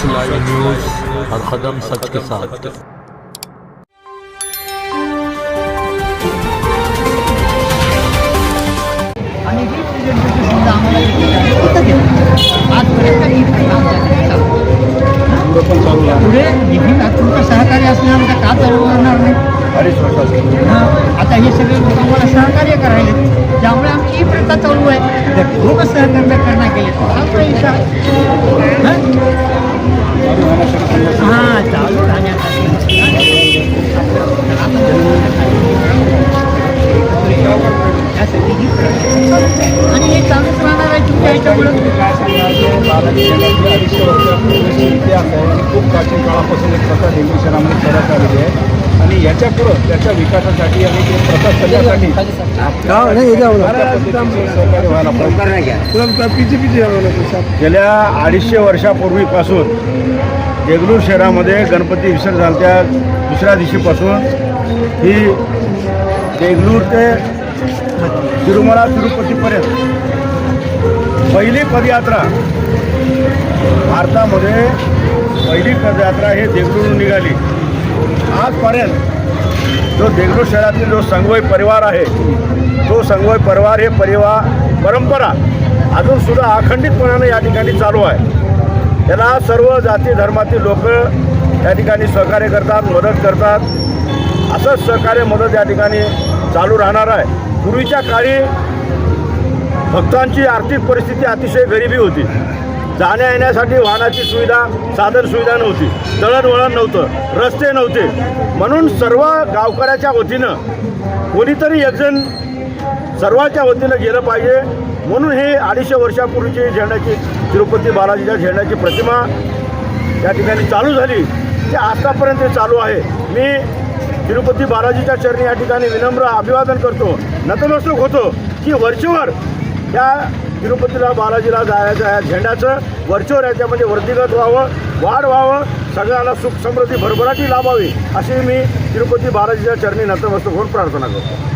सच live news हर कदम सच के साथ आणि ही प्रेझेंटेशन समजा आम्हाला होतं घेतलं आजपर्यंत. पुढे निधी तुमचं सहकार्य असल्यानंतर का चालू करणार नाही हां. आता हे सगळे लोक आम्हाला सहकार्य करायले खूप प्राचीन काळापासून एक प्रथा देवी शहरामध्ये करत आलेली आहे आणि याच्या पुढं त्याच्या विकासासाठी आणि ते प्रथा करण्यासाठी सहकार्य व्हायला पाहिजे. गेल्या अडीचशे वर्षापूर्वीपासून देगलूर शहरामध्ये गणपती विसर्जन त्या दुसऱ्या दिवशीपासून ही देगलूर ते तिरुमला तिरुपतीपर्यंत पहिली पदयात्रा. भारतामध्ये पहिली पदयात्रा हे देगलूरून निघाली. आजपर्यंत जो देगलूर शहरातील जो संगोई परिवार आहे तो संगोई परिवार हे परिवार परंपरा अजूनसुद्धा अखंडितपणाने या ठिकाणी चालू आहे. त्याला सर्व जाती धर्मातील लोक या ठिकाणी सहकार्य करतात मदत करतात. असंच सहकार्य मदत या ठिकाणी चालू राहणार आहे. पूर्वीच्या काळी भक्तांची आर्थिक परिस्थिती अतिशय गरिबी होती. जाण्या येण्यासाठी वाहनाची सुविधा साधन सुविधा नव्हती. दळणवळण नव्हतं. रस्ते नव्हते. म्हणून सर्व गावकऱ्याच्या वतीनं कोणीतरी एकजण सर्वांच्या वतीनं गेलं पाहिजे. म्हणून हे अडीचशे वर्षापूर्वीची झेंड्याची तिरुपती बालाजीच्या झेंड्याची प्रतिमा या ठिकाणी चालू झाली. ते आतापर्यंत चालू आहे. मी तिरुपती बालाजीच्या चरणी या ठिकाणी विनम्र अभिवादन करतो. नतमस्तक होतो. की वरचेवर या तिरुपतीला बालाजीला जायचं आहे. झेंड्याचं वरचेवर याच्यामध्ये म्हणजे वर्धिगत व्हावं वाढ व्हावं सगळ्यांना सुख समृद्धी भरभराटी लाभावी अशी मी तिरुपती बालाजीच्या चरणी नतमस्तक होऊन प्रार्थना करतो.